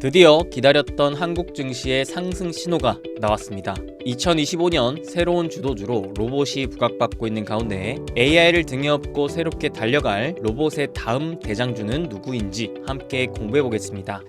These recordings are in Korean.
드디어 기다렸던 한국 증시의 상승 신호가 나왔습니다. 2025년 새로운 주도주로 로봇이 부각받고 있는 가운데 AI를 등에 업고 새롭게 달려갈 로봇의 다음 대장주는 누구인지 함께 공부해 보겠습니다.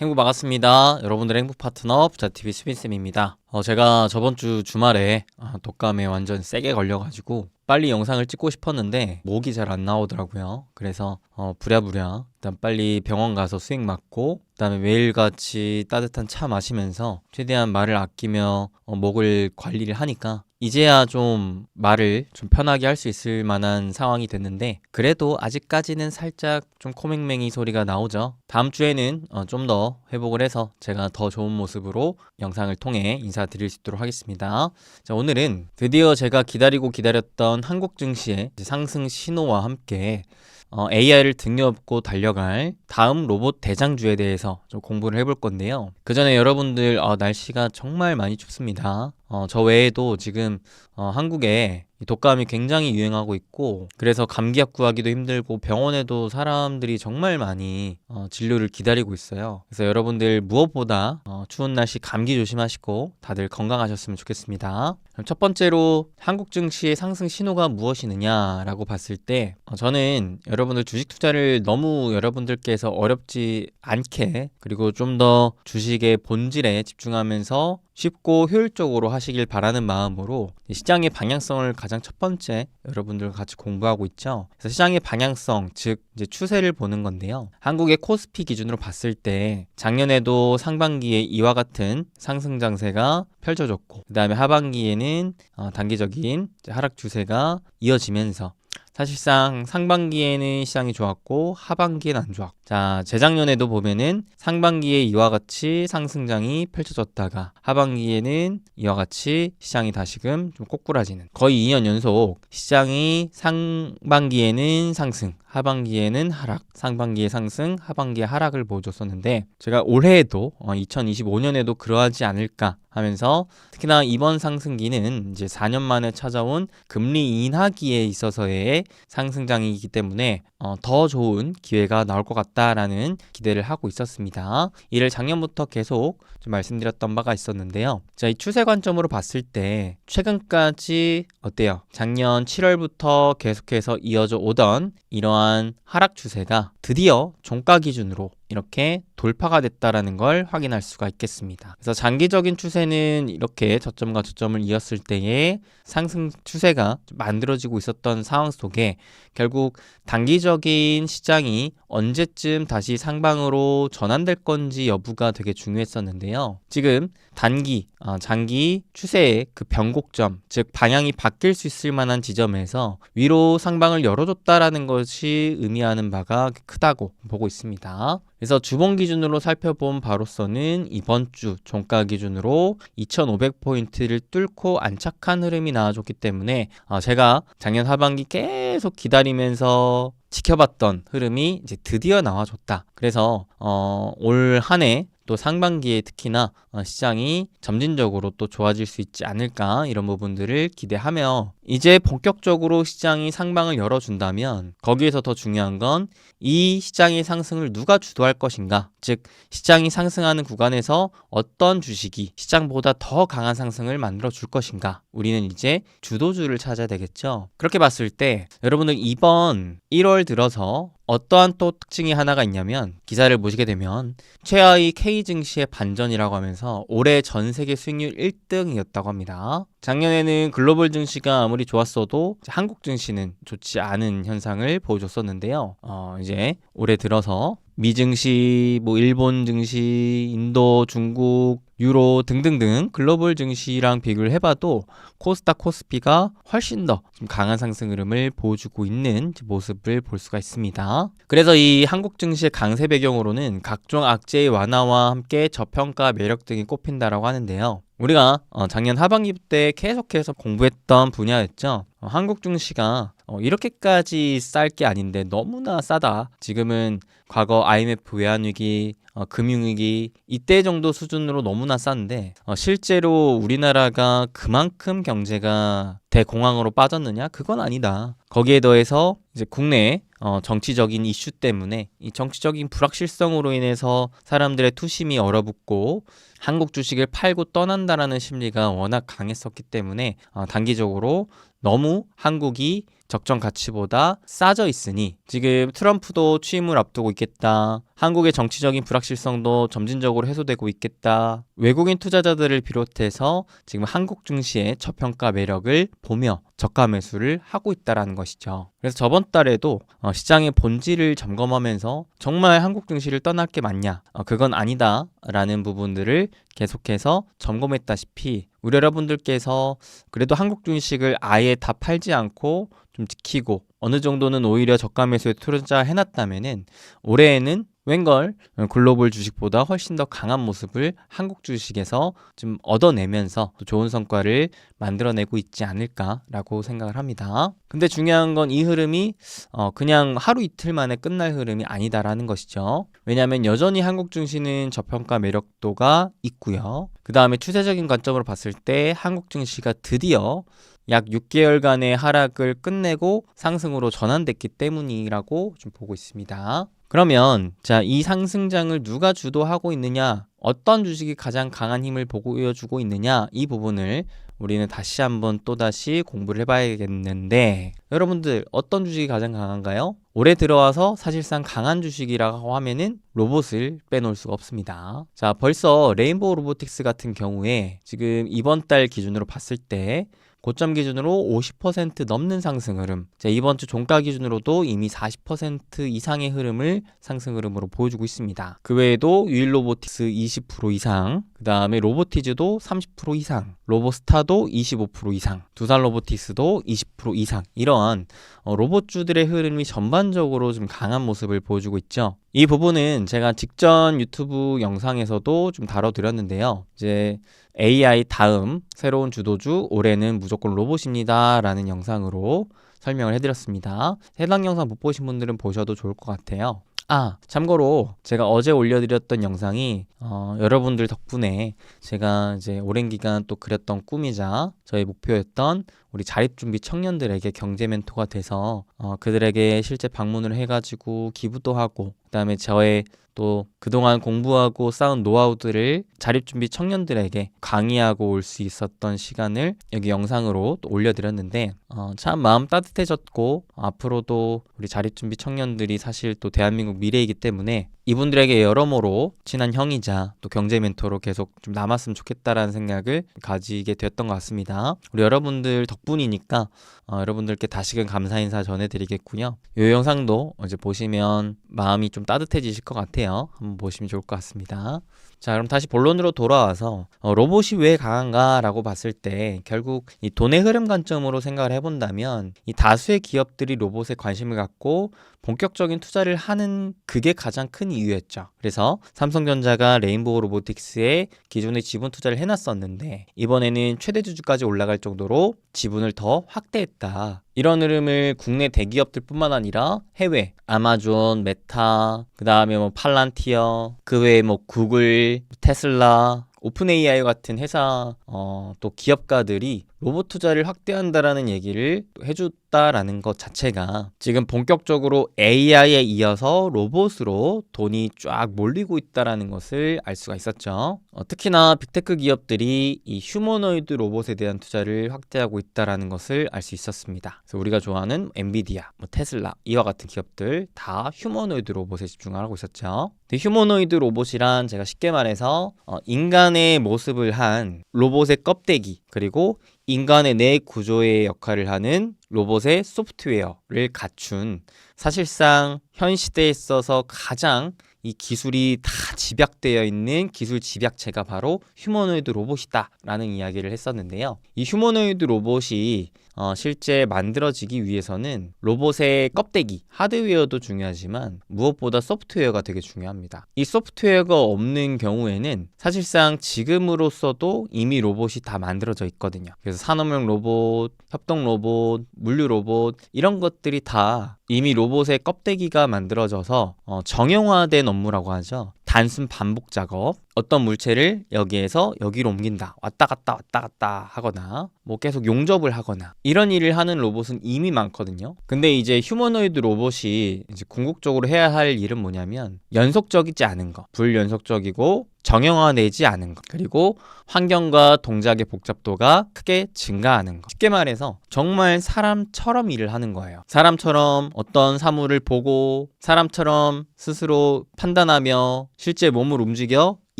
행복 반갑습니다. 여러분들의 행복 파트너 부자TV 수빈쌤입니다. 어, 제가 저번 주 주말에 아, 독감에 완전 세게 걸려가지고 빨리 영상을 찍고 싶었는데 목이 잘 안 나오더라고요. 그래서 어, 부랴부랴 일단 빨리 병원 가서 수액 맞고 그다음에 매일같이 따뜻한 차 마시면서 최대한 말을 아끼며 어, 목을 관리를 하니까 이제야 좀 말을 좀 편하게 할 수 있을 만한 상황이 됐는데 그래도 아직까지는 살짝 좀 코맹맹이 소리가 나오죠. 다음 주에는 어, 좀더 회복을 해서 제가 더 좋은 모습으로 영상을 통해 인사드릴 수 있도록 하겠습니다. 자, 오늘은 드디어 제가 기다리고 기다렸던 한국 증시의 상승 신호와 함께 어, AI를 등에 업고 달려갈 다음 로봇 대장주에 대해서 좀 공부를 해볼 건데요. 그 전에 여러분들 어, 날씨가 정말 많이 춥습니다. 어, 저 외에도 지금 어, 한국에 이 독감이 굉장히 유행하고 있고 그래서 감기약 구하기도 힘들고 병원에도 사람들이 정말 많이 어, 진료를 기다리고 있어요. 그래서 여러분들 무엇보다 어, 추운 날씨 감기 조심하시고 다들 건강하셨으면 좋겠습니다. 첫 번째로 한국 증시의 상승 신호가 무엇이느냐라고 봤을 때 어, 저는 여러분들 주식 투자를 너무 여러분들께서 어렵지 않게 그리고 좀 더 주식의 본질에 집중하면서 쉽고 효율적으로 하시길 바라는 마음으로 시장의 방향성을 가장 첫 번째 여러분들과 같이 공부하고 있죠. 그래서 시장의 방향성, 즉 이제 추세를 보는 건데요. 한국의 코스피 기준으로 봤을 때 작년에도 상반기에 이와 같은 상승 장세가 펼쳐졌고 그다음에 하반기에는 어, 단기적인 하락 추세가 이어지면서 사실상 상반기에는 시장이 좋았고 하반기에는 안 좋았고 자 재작년에도 보면은 상반기에 이와 같이 상승장이 펼쳐졌다가 하반기에는 이와 같이 시장이 다시금 좀 꼬꾸라지는 거의 2년 연속 시장이 상반기에는 상승 하반기에는 하락, 상반기에 상승, 하반기에 하락을 보여줬었는데 제가 올해에도 어, 2025년에도 그러하지 않을까 하면서 특히나 이번 상승기는 이제 4년 만에 찾아온 금리 인하기에 있어서의 상승장이기 때문에 어, 더 좋은 기회가 나올 것 같다라는 기대를 하고 있었습니다. 이를 작년부터 계속 좀 말씀드렸던 바가 있었는데요. 자, 이 추세 관점으로 봤을 때 최근까지 어때요? 작년 7월부터 계속해서 이어져 오던 이러한 하락 추세가 드디어 종가 기준으로 이렇게 돌파가 됐다라는 걸 확인할 수가 있겠습니다. 그래서 장기적인 추세는 이렇게 저점과 저점을 이었을 때에 상승 추세가 만들어지고 있었던 상황 속에 결국 단기적인 시장이 언제쯤 다시 상방으로 전환될 건지 여부가 되게 중요했었는데요. 지금 단기, 어, 장기 추세의 그 변곡점, 즉 방향이 바뀔 수 있을 만한 지점에서 위로 상방을 열어줬다라는 것이 의미하는 바가 크다고 보고 있습니다. 그래서 주봉 기준으로 살펴본 바로서는 이번 주 종가 기준으로 2,500포인트를 뚫고 안착한 흐름이 나와줬기 때문에 어, 제가 작년 하반기 계속 기다리면서 지켜봤던 흐름이 이제 드디어 나와줬다. 그래서 어, 올 한 해 또 상반기에 특히나 어, 시장이 점진적으로 또 좋아질 수 있지 않을까 이런 부분들을 기대하며 이제 본격적으로 시장이 상방을 열어준다면 거기에서 더 중요한 건 이 시장의 상승을 누가 주도할 것인가? 즉 시장이 상승하는 구간에서 어떤 주식이 시장보다 더 강한 상승을 만들어 줄 것인가? 우리는 이제 주도주를 찾아야 되겠죠? 그렇게 봤을 때 여러분들 이번 1월 들어서 어떠한 또 특징이 하나가 있냐면 기사를 보시게 되면 최하위 K 증시의 반전이라고 하면서 올해 전 세계 수익률 1등이었다고 합니다. 작년에는 글로벌 증시가 아무리 좋았어도 한국 증시는 좋지 않은 현상을 보여줬었는데요. 어, 이제 올해 들어서 미 증시, 뭐 일본 증시, 인도, 중국, 유로 등등등 글로벌 증시랑 비교를 해봐도 코스닥 코스피가 훨씬 더 강한 상승 흐름을 보여주고 있는 모습을 볼 수가 있습니다. 그래서 이 한국 증시의 강세 배경으로는 각종 악재의 완화와 함께 저평가 매력 등이 꼽힌다라고 하는데요. 우리가 어, 작년 하반기 때 계속해서 공부했던 분야였죠. 어, 한국 증시가 어, 이렇게까지 쌀 게 아닌데 너무나 싸다. 지금은 과거 IMF 외환위기, 어, 금융위기 이때 정도 수준으로 너무나 싼데 어, 실제로 우리나라가 그만큼 경제가 대공황으로 빠졌느냐? 그건 아니다. 거기에 더해서 이제 국내 어, 정치적인 이슈 때문에 이 정치적인 불확실성으로 인해서 사람들의 투심이 얼어붙고 한국 주식을 팔고 떠난다라는 심리가 워낙 강했었기 때문에 어, 단기적으로 너무 한국이 적정 가치보다 싸져 있으니 지금 트럼프도 취임을 앞두고 있겠다. 한국의 정치적인 불확실성도 점진적으로 해소되고 있겠다. 외국인 투자자들을 비롯해서 지금 한국 증시의 저평가 매력을 보며 저가 매수를 하고 있다라는 것이죠. 그래서 저번 달에도 어, 시장의 본질을 점검하면서 정말 한국 증시를 떠날 게 맞냐? 어, 그건 아니다라는 부분들을 계속해서 점검했다시피 우리 여러분들께서 그래도 한국 주식을 아예 다 팔지 않고 좀 지키고 어느 정도는 오히려 저가 매수에 투자해놨다면은 올해에는 웬걸 글로벌 주식보다 훨씬 더 강한 모습을 한국 주식에서 좀 얻어내면서 또 좋은 성과를 만들어내고 있지 않을까라고 생각을 합니다. 근데 중요한 건 이 흐름이 어 그냥 하루 이틀 만에 끝날 흐름이 아니다라는 것이죠. 왜냐하면 여전히 한국 증시는 저평가 매력도가 있고요. 그 다음에 추세적인 관점으로 봤을 때 한국 증시가 드디어 약 6개월간의 하락을 끝내고 상승으로 전환됐기 때문이라고 좀 보고 있습니다. 그러면 자, 이 상승장을 누가 주도하고 있느냐? 어떤 주식이 가장 강한 힘을 보여주고 있느냐? 이 부분을 우리는 다시 한번 또다시 공부를 해봐야겠는데 여러분들 어떤 주식이 가장 강한가요? 올해 들어와서 사실상 강한 주식이라고 하면은 로봇을 빼놓을 수가 없습니다. 자, 벌써 레인보우 로보틱스 같은 경우에 지금 이번 달 기준으로 봤을 때 고점 기준으로 50% 넘는 상승 흐름. 자, 이번 주 종가 기준으로도 이미 40% 이상의 흐름을 상승 흐름으로 보여주고 있습니다. 그 외에도 유일 로보틱스 20% 이상, 그 다음에 로보티즈도 30% 이상, 로보스타도 25% 이상, 두산 로보틱스도 20% 이상. 이런 어, 로봇주들의 흐름이 전반적으로 좀 강한 모습을 보여주고 있죠. 이 부분은 제가 직전 유튜브 영상에서도 좀 다뤄드렸는데요. 이제 AI 다음 새로운 주도주 올해는 무조건 로봇입니다. 라는 영상으로 설명을 해드렸습니다. 해당 영상 못 보신 분들은 보셔도 좋을 것 같아요. 아, 참고로 제가 어제 올려드렸던 영상이 어, 여러분들 덕분에 제가 이제 오랜 기간 또 그렸던 꿈이자 저의 목표였던 우리 자립준비 청년들에게 경제 멘토가 돼서 어, 그들에게 실제 방문을 해가지고 기부도 하고 그다음에 저의 또 그동안 공부하고 쌓은 노하우들을 자립준비 청년들에게 강의하고 올 수 있었던 시간을 여기 영상으로 또 올려드렸는데 어, 참 마음 따뜻해졌고 앞으로도 우리 자립준비 청년들이 사실 또 대한민국 미래이기 때문에 이분들에게 여러모로 친한 형이자 또 경제 멘토로 계속 좀 남았으면 좋겠다라는 생각을 가지게 되었던 것 같습니다. 우리 여러분들 덕분이니까 어, 여러분들께 다시금 감사 인사 전해드리겠고요. 이 영상도 이제 보시면 마음이 좀 따뜻해지실 것 같아요. 한번 보시면 좋을 것 같습니다. 자, 그럼 다시 본론으로 돌아와서 어, 로봇이 왜 강한가라고 봤을 때 결국 이 돈의 흐름 관점으로 생각을 해본다면 이 다수의 기업들이 로봇에 관심을 갖고 본격적인 투자를 하는 그게 가장 큰 이유였죠. 그래서 삼성전자가 레인보우 로보틱스에 기존에 지분 투자를 해놨었는데 이번에는 최대 주주까지 올라갈 정도로 지분을 더 확대했다. 이런 흐름을 국내 대기업들뿐만 아니라 해외 아마존, 메타, 그 다음에 뭐 팔란티어, 그 외에 뭐 구글, 테슬라, 오픈 AI 같은 회사 어, 또 기업가들이 로봇 투자를 확대한다라는 얘기를 해줬다라는 것 자체가 지금 본격적으로 AI에 이어서 로봇으로 돈이 쫙 몰리고 있다라는 것을 알 수가 있었죠. 어, 특히나 빅테크 기업들이 이 휴머노이드 로봇에 대한 투자를 확대하고 있다라는 것을 알 수 있었습니다. 그래서 우리가 좋아하는 엔비디아, 뭐 테슬라 이와 같은 기업들 다 휴머노이드 로봇에 집중하고 있었죠. 휴머노이드 로봇이란 제가 쉽게 말해서 어, 인간의 모습을 한 로봇의 껍데기 그리고 인간의 뇌 구조의 역할을 하는 로봇의 소프트웨어를 갖춘 사실상 현 시대에 있어서 가장 이 기술이 다 집약되어 있는 기술 집약체가 바로 휴머노이드 로봇이다 라는 이야기를 했었는데요. 이 휴머노이드 로봇이 어, 실제 만들어지기 위해서는 로봇의 껍데기, 하드웨어도 중요하지만 무엇보다 소프트웨어가 되게 중요합니다. 이 소프트웨어가 없는 경우에는 사실상 지금으로서도 이미 로봇이 다 만들어져 있거든요. 그래서 산업용 로봇, 협동 로봇, 물류 로봇 이런 것들이 다 이미 로봇의 껍데기가 만들어져서 어, 정형화된 업무라고 하죠. 단순 반복 작업, 어떤 물체를 여기에서 여기로 옮긴다. 왔다 갔다 왔다 갔다 하거나 뭐 계속 용접을 하거나. 이런 일을 하는 로봇은 이미 많거든요. 근데 이제 휴머노이드 로봇이 이제 궁극적으로 해야 할 일은 뭐냐면 연속적이지 않은 거, 불연속적이고 정형화되지 않은 것 그리고 환경과 동작의 복잡도가 크게 증가하는 것 쉽게 말해서 정말 사람처럼 일을 하는 거예요. 사람처럼 어떤 사물을 보고 사람처럼 스스로 판단하며 실제 몸을 움직여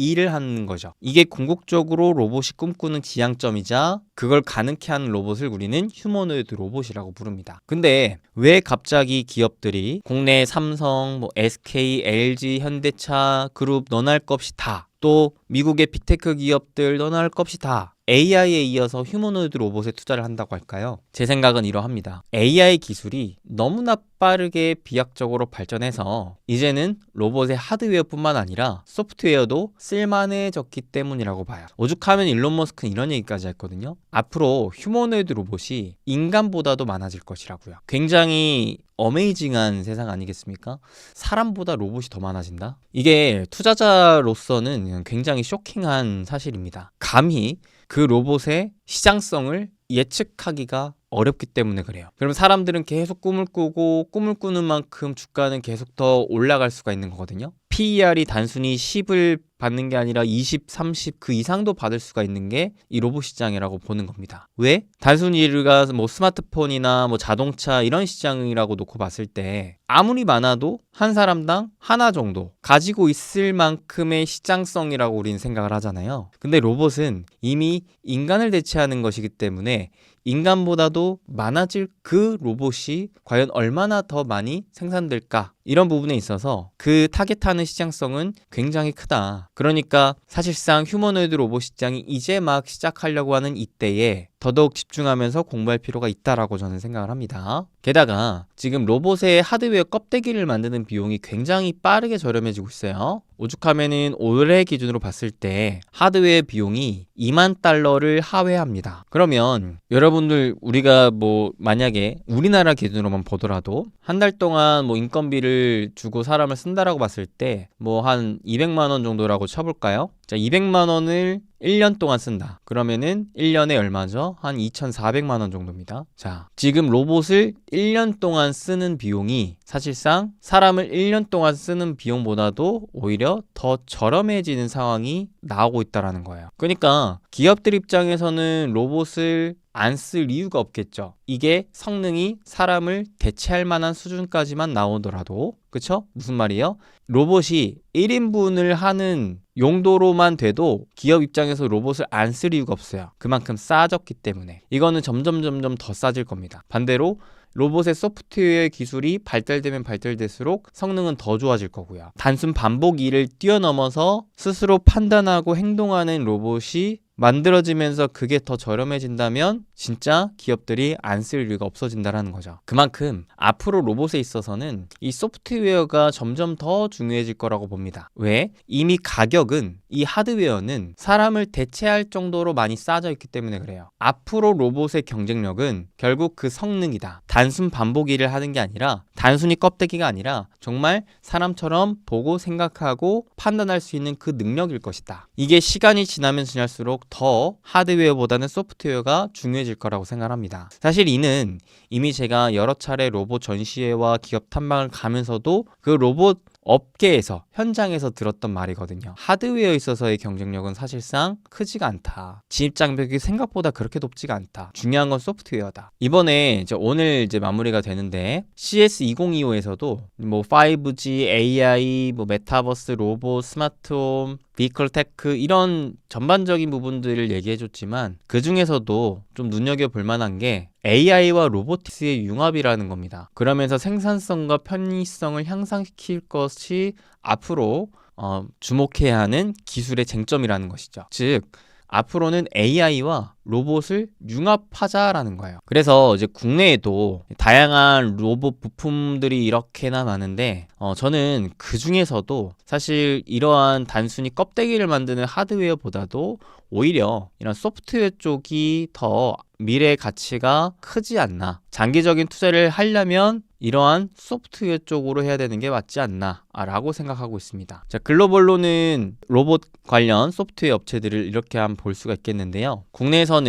일을 하는 거죠. 이게 궁극적으로 로봇이 꿈꾸는 지향점이자 그걸 가능케 하는 로봇을 우리는 휴머노이드 로봇이라고 부릅니다. 근데 왜 갑자기 기업들이 국내 삼성, 뭐 SK, LG, 현대차, 그룹 할것 없이 다또 미국의 빅테크 기업들 너나 할 것 없이 다 AI에 이어서 휴머노이드 로봇에 투자를 한다고 할까요? 제 생각은 이러합니다. AI 기술이 너무나 빠르게 비약적으로 발전해서 이제는 로봇의 하드웨어뿐만 아니라 소프트웨어도 쓸만해졌기 때문이라고 봐요. 오죽하면 일론 머스크는 이런 얘기까지 했거든요. 앞으로 휴머노이드 로봇이 인간보다도 많아질 것이라고요. 굉장히 어메이징한 세상 아니겠습니까? 사람보다 로봇이 더 많아진다? 이게 투자자로서는 굉장히 쇼킹한 사실입니다. 감히 그 로봇의 시장성을 예측하기가 어렵기 때문에 그래요. 그럼 사람들은 계속 꿈을 꾸고 꿈을 꾸는 만큼 주가는 계속 더 올라갈 수가 있는 거거든요. PER이 단순히 10을 받는 게 아니라 20, 30 그 이상도 받을 수가 있는 게 이 로봇 시장이라고 보는 겁니다. 왜? 단순히 우리가 뭐 스마트폰이나 뭐 자동차 이런 시장이라고 놓고 봤을 때 아무리 많아도 한 사람당 하나 정도 가지고 있을 만큼의 시장성이라고 우리는 생각을 하잖아요. 근데 로봇은 이미 인간을 대체하는 것이기 때문에 인간보다도 많아질 그 로봇이 과연 얼마나 더 많이 생산될까? 이런 부분에 있어서 그 타겟 하는 시장성은 굉장히 크다. 그러니까 사실상 휴머노이드 로봇 시장이 이제 막 시작하려고 하는 이때에 더더욱 집중하면서 공부할 필요가 있다라고 저는 생각을 합니다. 게다가 지금 로봇의 하드웨어 껍데기를 만드는 비용이 굉장히 빠르게 저렴해지고 있어요. 오죽하면은 올해 기준으로 봤을 때 하드웨어 비용이 2만 달러를 하회합니다. 그러면 여러분들 우리가 뭐 만약에 우리나라 기준으로만 보더라도 한 달 동안 뭐 인건비를 주고 사람을 쓴다라고 봤을 때 뭐 한 200만 원 정도라고 쳐볼까요? 자, 200만 원을 1년 동안 쓴다. 그러면은 1년에 얼마죠? 한 2,400만 원 정도입니다. 자, 지금 로봇을 1년 동안 쓰는 비용이 사실상 사람을 1년 동안 쓰는 비용보다도 오히려 더 저렴해지는 상황이 나오고 있다라는 거예요. 그러니까 기업들 입장에서는 로봇을 안 쓸 이유가 없겠죠. 이게 성능이 사람을 대체할 만한 수준까지만 나오더라도 그쵸? 무슨 말이에요? 로봇이 1인분을 하는 용도로만 돼도 기업 입장에서 로봇을 안 쓸 이유가 없어요. 그만큼 싸졌기 때문에. 이거는 점점 점점 더 싸질 겁니다. 반대로 로봇의 소프트웨어 기술이 발달되면 발달될수록 성능은 더 좋아질 거고요. 단순 반복 일을 뛰어넘어서 스스로 판단하고 행동하는 로봇이 만들어지면서 그게 더 저렴해진다면 진짜 기업들이 안 쓸 이유가 없어진다라는 거죠. 그만큼 앞으로 로봇에 있어서는 이 소프트웨어가 점점 더 중요해질 거라고 봅니다. 왜? 이미 가격은 이 하드웨어는 사람을 대체할 정도로 많이 싸져 있기 때문에 그래요. 앞으로 로봇의 경쟁력은 결국 그 성능이다. 단순 반복 일을 하는 게 아니라 단순히 껍데기가 아니라 정말 사람처럼 보고 생각하고 판단할 수 있는 그 능력일 것이다. 이게 시간이 지나면 지날수록 더 하드웨어보다는 소프트웨어가 중요해질 거라고 생각합니다. 사실 이는 이미 제가 여러 차례 로봇 전시회와 기업 탐방을 가면서도 그 로봇 업계에서 현장에서 들었던 말이거든요. 하드웨어에 있어서의 경쟁력은 사실상 크지가 않다. 진입 장벽이 생각보다 그렇게 높지가 않다. 중요한 건 소프트웨어다. 이번에 이제 오늘 이제 마무리가 되는데 CS 2025에서도 뭐 5G, AI, 뭐 메타버스, 로봇, 스마트홈, 비컬 테크 이런 전반적인 부분들을 얘기해 줬지만 그 중에서도 좀 눈여겨 볼 만한 게 AI와 로보틱스의 융합이라는 겁니다. 그러면서 생산성과 편의성을 향상시킬 것이 앞으로 어, 주목해야 하는 기술의 쟁점이라는 것이죠. 즉 앞으로는 AI와 로봇을 융합하자라는 거예요. 그래서 이제 국내에도 다양한 로봇 부품들이 이렇게나 많은데 어, 저는 그 중에서도 사실 이러한 단순히 껍데기를 만드는 하드웨어보다도 오히려 이런 소프트웨어 쪽이 더 미래 가치가 크지 않나. 장기적인 투자를 하려면 이러한 소프트웨어 쪽으로 해야 되는 게 맞지 않나라고 생각하고 있습니다. 자, 글로벌로는 로봇 관련 소프트웨어 업체들을 이렇게 한번 볼 수가 있겠는데요. 국내에서는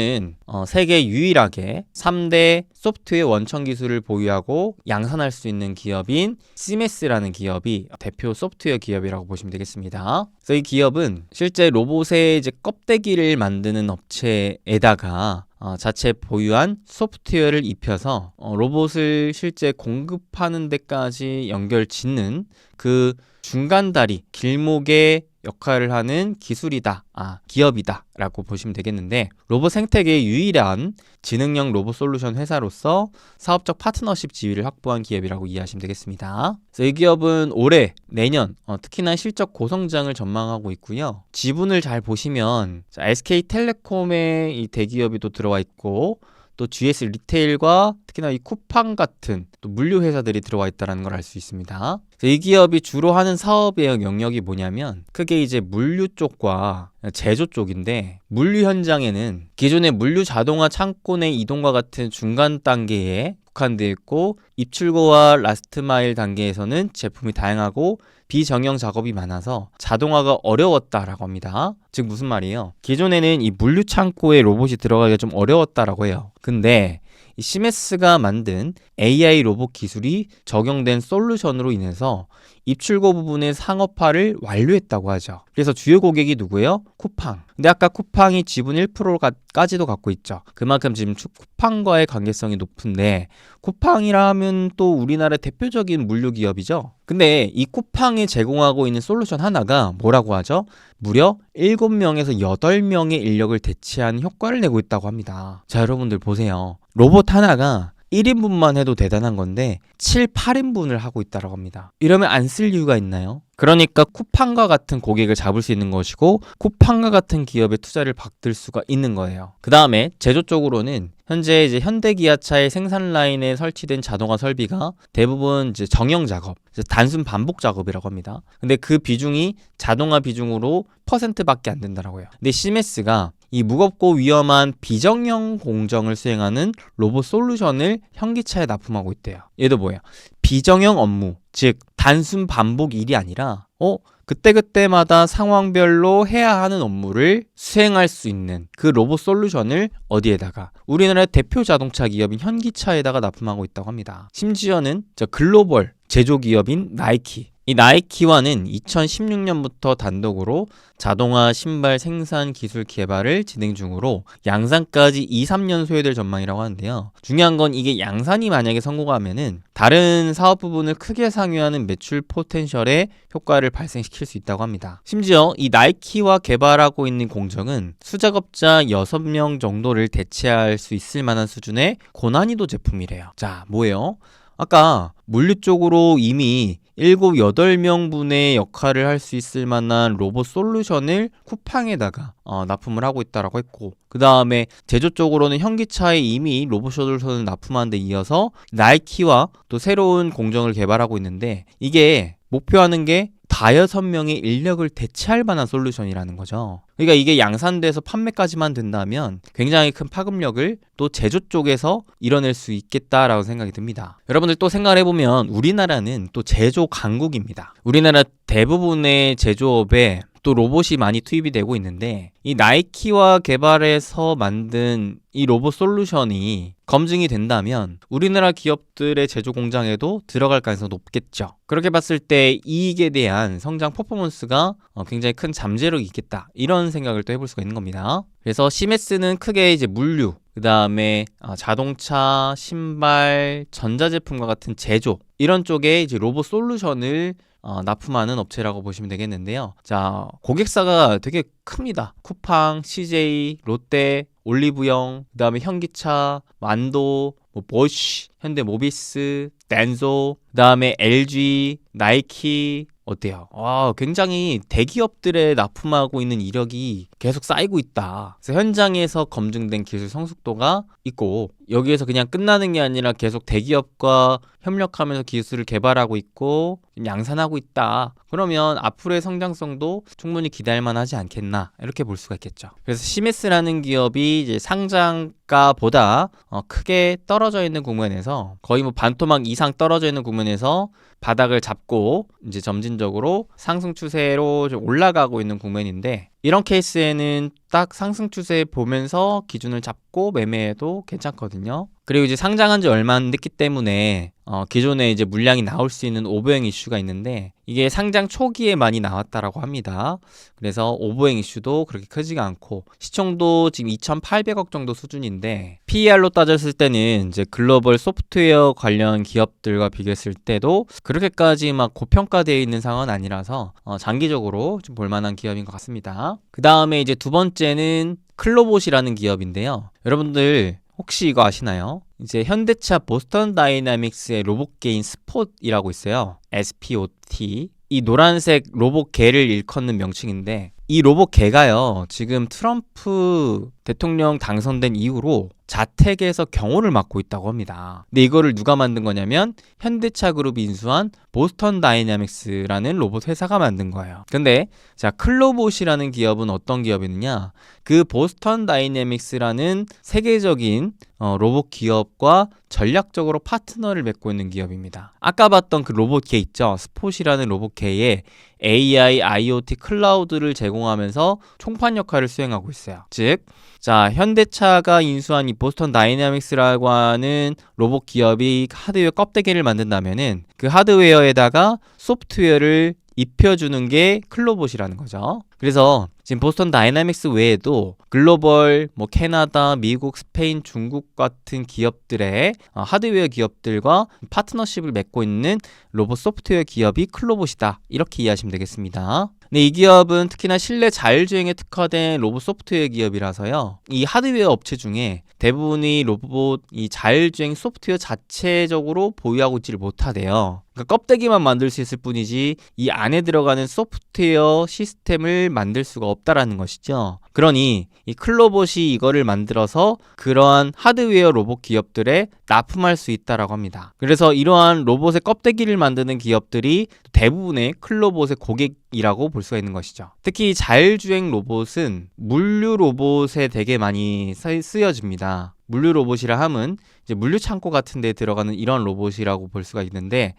어, 세계 유일하게 3대 소프트웨어 원천 기술을 보유하고 양산할 수 있는 기업인 시메스라는 기업이 대표 소프트웨어 기업이라고 보시면 되겠습니다. 그래서 이 기업은 실제 로봇의 이제 껍데기를 만드는 업체에다가 어, 자체 보유한 소프트웨어를 입혀서 어, 로봇을 실제 공급하는 데까지 연결 짓는 그 중간 다리 길목의 역할을 하는 기술이다, 아, 기업이다 라고 보시면 되겠는데 로봇 생태계의 유일한 지능형 로봇 솔루션 회사로서 사업적 파트너십 지위를 확보한 기업이라고 이해하시면 되겠습니다. 이 기업은 올해, 내년, 어, 특히나 실적 고성장을 전망하고 있고요. 지분을 잘 보시면 자, SK텔레콤의 이 대기업이 또 들어와 있고 또 GS 리테일과 특히나 이 쿠팡 같은 또 물류 회사들이 들어와 있다는 걸 알 수 있습니다. 이 기업이 주로 하는 사업의 영역이 뭐냐면 크게 이제 물류 쪽과 제조 쪽인데 물류 현장에는 기존의 물류 자동화 창고 내 이동과 같은 중간 단계에 국한되어 있고 입출고와 라스트 마일 단계에서는 제품이 다양하고 비정형 작업이 많아서 자동화가 어려웠다라고 합니다. 즉 무슨 말이에요? 기존에는 이 물류 창고에 로봇이 들어가기가 좀 어려웠다라고 해요. 근데 이 시메스가 만든 AI 로봇 기술이 적용된 솔루션으로 인해서 입출고 부분의 상업화를 완료했다고 하죠. 그래서 주요 고객이 누구예요? 쿠팡. 근데 아까 쿠팡이 지분 1%까지도 갖고 있죠. 그만큼 지금 쿠팡과의 관계성이 높은데 쿠팡이라 하면 또 우리나라 대표적인 물류 기업이죠. 근데 이 쿠팡이 제공하고 있는 솔루션 하나가 뭐라고 하죠? 무려 7명에서 8명의 인력을 대체하는 효과를 내고 있다고 합니다. 자, 여러분들 보세요. 로봇 하나가 1인분만 해도 대단한 건데 7, 8인분을 하고 있다고 합니다. 이러면 안 쓸 이유가 있나요? 그러니까 쿠팡과 같은 고객을 잡을 수 있는 것이고 쿠팡과 같은 기업에 투자를 받들 수가 있는 거예요. 그 다음에 제조 쪽으로는 현재 이제 현대기아차의 생산 라인에 설치된 자동화 설비가 대부분 이제 정형 작업, 이제 단순 반복 작업이라고 합니다. 근데 그 비중이 자동화 비중으로 퍼센트밖에 안 된다라고요. 근데 시메스가 이 무겁고 위험한 비정형 공정을 수행하는 로봇 솔루션을 현기차에 납품하고 있대요. 얘도 뭐예요? 비정형 업무, 즉 단순 반복 일이 아니라 어 그때그때마다 상황별로 해야 하는 업무를 수행할 수 있는 그 로봇 솔루션을 어디에다가 우리나라 대표 자동차 기업인 현기차에다가 납품하고 있다고 합니다. 심지어는 저 글로벌 제조 기업인 나이키 이 나이키와는 2016년부터 단독으로 자동화 신발 생산 기술 개발을 진행 중으로 양산까지 2, 3년 소요될 전망이라고 하는데요. 중요한 건 이게 양산이 만약에 성공하면은 다른 사업 부분을 크게 상회하는 매출 포텐셜에 효과를 발생시킬 수 있다고 합니다. 심지어 이 나이키와 개발하고 있는 공정은 수작업자 6명 정도를 대체할 수 있을 만한 수준의 고난이도 제품이래요. 자, 뭐예요? 아까 물류 쪽으로 이미 7, 8명 분의 역할을 할 수 있을 만한 로봇 솔루션을 쿠팡에다가 어, 납품을 하고 있다라고 했고 그 다음에 제조 쪽으로는 현기차에 이미 로봇 솔루션을 납품한 데 이어서 나이키와 또 새로운 공정을 개발하고 있는데 이게 목표하는 게 다여섯 명의 인력을 대체할 만한 솔루션이라는 거죠. 그러니까 이게 양산돼서 판매까지만 된다면 굉장히 큰 파급력을 또 제조 쪽에서 이뤄낼 수 있겠다라고 생각이 듭니다. 여러분들 또 생각을 해보면 우리나라는 또 제조 강국입니다. 우리나라 대부분의 제조업에 또 로봇이 많이 투입이 되고 있는데 이 나이키와 개발해서 만든 이 로봇 솔루션이 검증이 된다면 우리나라 기업들의 제조 공장에도 들어갈 가능성이 높겠죠. 그렇게 봤을 때 이익에 대한 성장 퍼포먼스가 어, 굉장히 큰 잠재력이 있겠다. 이런 생각을 또 해볼 수가 있는 겁니다. 그래서 시메스는 크게 이제 물류, 그 다음에 어, 자동차, 신발, 전자제품과 같은 제조 이런 쪽에 이제 로봇 솔루션을 어, 납품하는 업체라고 보시면 되겠는데요. 자, 고객사가 되게 큽니다. 쿠팡, CJ, 롯데, 올리브영, 그 다음에 현기차, 만도, 뭐 보쉬, 현대모비스, 댄소, 그 다음에 LG, 나이키, 어때요? 와, 굉장히 대기업들에 납품하고 있는 이력이 계속 쌓이고 있다. 그래서 현장에서 검증된 기술 성숙도가 있고 여기에서 그냥 끝나는 게 아니라 계속 대기업과 협력하면서 기술을 개발하고 있고 양산하고 있다. 그러면 앞으로의 성장성도 충분히 기대할 만하지 않겠나 이렇게 볼 수가 있겠죠. 그래서 시메스라는 기업이 이제 상장가보다 어, 크게 떨어져 있는 국면에서 거의 뭐 반토막 이상 떨어져 있는 국면에서 바닥을 잡고 이제 점진적으로 상승 추세로 좀 올라가고 있는 국면인데 이런 케이스에는 딱 상승 추세 보면서 기준을 잡고 매매해도 괜찮거든요. 그리고 이제 상장한 지 얼마 안 됐기 때문에 어, 기존에 이제 물량이 나올 수 있는 오버행 이슈가 있는데 이게 상장 초기에 많이 나왔다라고 합니다. 그래서 오버행 이슈도 그렇게 크지가 않고 시총도 지금 2,800억 정도 수준인데 PER로 따졌을 때는 이제 글로벌 소프트웨어 관련 기업들과 비교했을 때도 그렇게까지 막 고평가되어 있는 상황은 아니라서 어, 장기적으로 좀 볼만한 기업인 것 같습니다. 그 다음에 이제 두 번째는 클로봇이라는 기업인데요. 여러분들 혹시 이거 아시나요? 이제 현대차 보스턴 다이나믹스의 로봇 개인 스폿이라고 있어요. SPOT. 이 노란색 로봇 개를 일컫는 명칭인데 이 로봇 개가요. 지금 트럼프 대통령 당선된 이후로 자택에서 경호를 맡고 있다고 합니다. 근데 이거를 누가 만든 거냐면 현대차 그룹이 인수한 보스턴 다이나믹스라는 로봇 회사가 만든 거예요. 근데 자 클로봇이라는 기업은 어떤 기업이느냐? 그 보스턴 다이내믹스라는 세계적인 어, 로봇 기업과 전략적으로 파트너를 맺고 있는 기업입니다. 아까 봤던 그 로봇 개 있죠? 스폿이라는 로봇 개에 AI, IoT, 클라우드를 제공하면서 총판 역할을 수행하고 있어요. 즉, 자, 현대차가 인수한 이 보스턴 다이내믹스라고 하는 로봇 기업이 하드웨어 껍데기를 만든다면은 그 하드웨어에다가 소프트웨어를 입혀주는 게 클로봇이라는 거죠. 그래서 지금 보스턴 다이나믹스 외에도 글로벌 뭐 캐나다, 미국, 스페인, 중국 같은 기업들의 어, 하드웨어 기업들과 파트너십을 맺고 있는 로봇 소프트웨어 기업이 클로봇이다. 이렇게 이해하시면 되겠습니다. 네, 이 기업은 특히나 실내 자율주행에 특화된 로봇 소프트웨어 기업이라서요. 이 하드웨어 업체 중에 대부분이 로봇 이 자율주행 소프트웨어 자체적으로 보유하고 있지를 못하대요. 그러니까 껍데기만 만들 수 있을 뿐이지 이 안에 들어가는 소프트웨어 시스템을 만들 수가 없다라는 것이죠. 그러니 이 클로봇이 이거를 만들어서 그러한 하드웨어 로봇 기업들에 납품할 수 있다라고 합니다. 그래서 이러한 로봇의 껍데기를 만드는 기업들이 대부분의 클로봇의 고객이라고 볼 수가 있는 것이죠. 특히 자율주행 로봇은 물류 로봇에 되게 많이 쓰- 쓰여집니다. 물류 로봇이라 함은 이제 물류 창고 같은 데 들어가는 이런 로봇이라고 볼 수가 있는데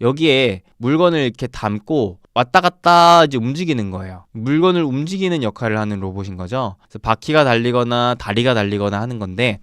여기에 물건을 이렇게 담고 왔다 갔다 이제 움직이는 거예요. 물건을 움직이는 역할을 하는 로봇인 거죠. 그래서 바퀴가 달리거나 다리가 달리거나 하는 건데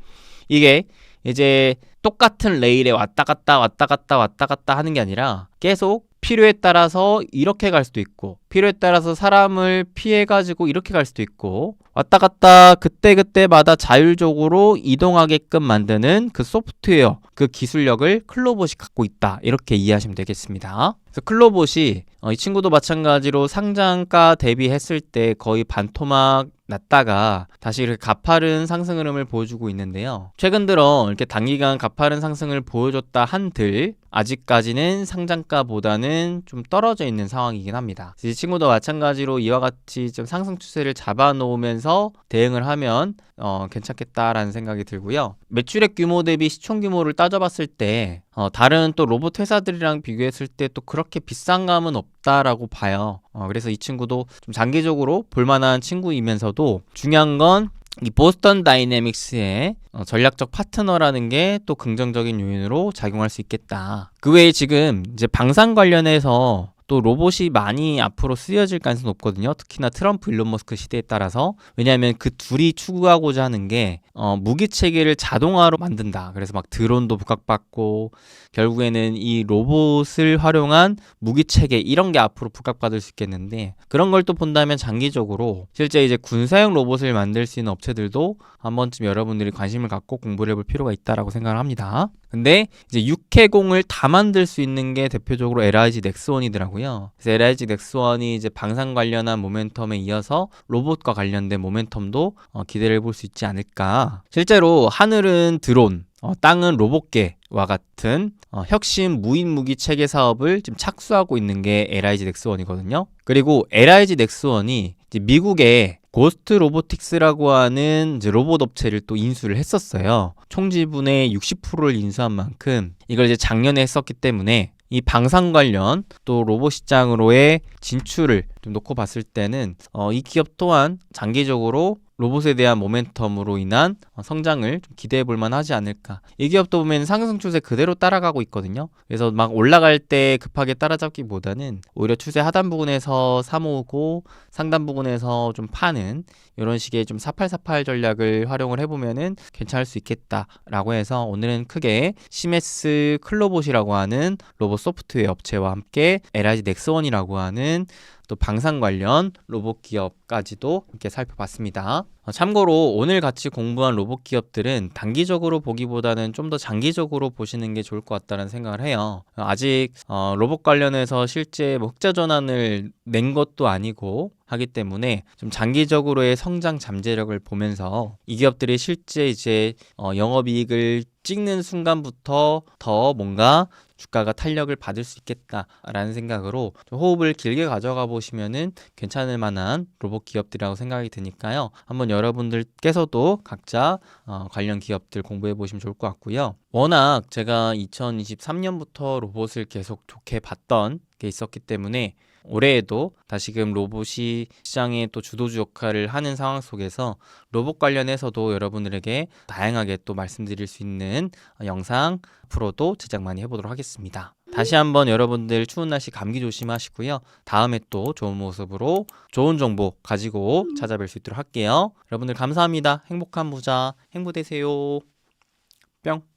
이게 이제 똑같은 레일에 왔다 갔다 왔다 갔다 왔다 갔다 하는 게 아니라 계속 필요에 따라서 이렇게 갈 수도 있고 필요에 따라서 사람을 피해 가지고 이렇게 갈 수도 있고 왔다 갔다 그때그때마다 자율적으로 이동하게끔 만드는 그 소프트웨어 그 기술력을 클로봇이 갖고 있다 이렇게 이해하시면 되겠습니다. 그래서 클로봇이 어, 이 친구도 마찬가지로 상장가 대비했을 때 거의 반토막 났다가 다시 이렇게 가파른 상승 흐름을 보여주고 있는데요. 최근 들어 이렇게 단기간 가파른 상승을 보여줬다 한들 아직까지는 상장가보다는 좀 떨어져 있는 상황이긴 합니다. 이 친구도 마찬가지로 이와 같이 좀 상승 추세를 잡아놓으면서 대응을 하면 어, 괜찮겠다라는 생각이 들고요. 매출액 규모 대비 시총 규모를 따져봤을 때 어, 다른 또 로봇 회사들이랑 비교했을 때 또 그렇게 비싼 감은 없다라고 봐요. 어, 그래서 이 친구도 좀 장기적으로 볼만한 친구이면서도 중요한 건 이 보스턴 다이내믹스의 어, 전략적 파트너라는 게 또 긍정적인 요인으로 작용할 수 있겠다. 그 외에 지금 이제 방산 관련해서 또 로봇이 많이 앞으로 쓰여질 가능성이 높거든요. 특히나 트럼프 일론 머스크 시대에 따라서. 왜냐하면 그 둘이 추구하고자 하는 게 어, 무기 체계를 자동화로 만든다. 그래서 막 드론도 부각받고 결국에는 이 로봇을 활용한 무기 체계 이런 게 앞으로 부각받을 수 있겠는데 그런 걸 또 본다면 장기적으로 실제 이제 군사용 로봇을 만들 수 있는 업체들도 한 번쯤 여러분들이 관심을 갖고 공부를 해볼 필요가 있다라고 생각을 합니다. 근데 이제 육해공을 다 만들 수 있는 게 대표적으로 LIG 넥스원이더라고요. 그래서 LIG 넥스원이 이제 방산 관련한 모멘텀에 이어서 로봇과 관련된 모멘텀도 어, 기대를 해볼 수 있지 않을까. 실제로 하늘은 드론, 어, 땅은 로봇계와 같은 어, 혁신 무인 무기 체계 사업을 지금 착수하고 있는 게 LIG 넥스원이거든요. 그리고 LIG 넥스원이 미국의 고스트 로보틱스라고 하는 로봇 업체를 또 인수를 했었어요. 총 지분의 60%를 인수한 만큼 이걸 이제 작년에 했었기 때문에 이 방산 관련 또 로봇 시장으로의 진출을 좀 놓고 봤을 때는 어, 이 기업 또한 장기적으로 로봇에 대한 모멘텀으로 인한 어, 성장을 좀 기대해 볼 만하지 않을까. 이 기업도 보면 상승 추세 그대로 따라가고 있거든요. 그래서 막 올라갈 때 급하게 따라잡기보다는 오히려 추세 하단 부분에서 사모으고 상단 부분에서 좀 파는 이런 식의 좀 4848 전략을 활용을 해보면은 괜찮을 수 있겠다라고 해서 오늘은 크게 시메스 클로봇이라고 하는 로봇 소프트웨어 업체와 함께 LIG 넥스원이라고 하는 또 방산 관련 로봇 기업까지도 함께 살펴봤습니다. 어, 참고로 오늘 같이 공부한 로봇 기업들은 단기적으로 보기보다는 좀 더 장기적으로 보시는 게 좋을 것 같다는 생각을 해요. 어, 아직 어, 로봇 관련해서 실제 뭐 흑자 전환을 낸 것도 아니고 하기 때문에 좀 장기적으로의 성장 잠재력을 보면서 이 기업들이 실제 이제 어, 영업이익을 찍는 순간부터 더 뭔가 주가가 탄력을 받을 수 있겠다라는 생각으로 좀 호흡을 길게 가져가 보시면은 괜찮을 만한 로봇 기업들이라고 생각이 드니까요. 한번 여러분들께서도 각자 어, 관련 기업들 공부해 보시면 좋을 것 같고요. 워낙 제가 2023년부터 로봇을 계속 좋게 봤던 게 있었기 때문에 올해에도 다시금 로봇이 시장의 또 주도주 역할을 하는 상황 속에서 로봇 관련해서도 여러분들에게 다양하게 또 말씀드릴 수 있는 영상 앞으로도 제작 많이 해보도록 하겠습니다. 다시 한번 여러분들 추운 날씨 감기 조심하시고요. 다음에 또 좋은 모습으로 좋은 정보 가지고 찾아뵐 수 있도록 할게요. 여러분들 감사합니다. 행복한 부자 행복 되세요. 뿅.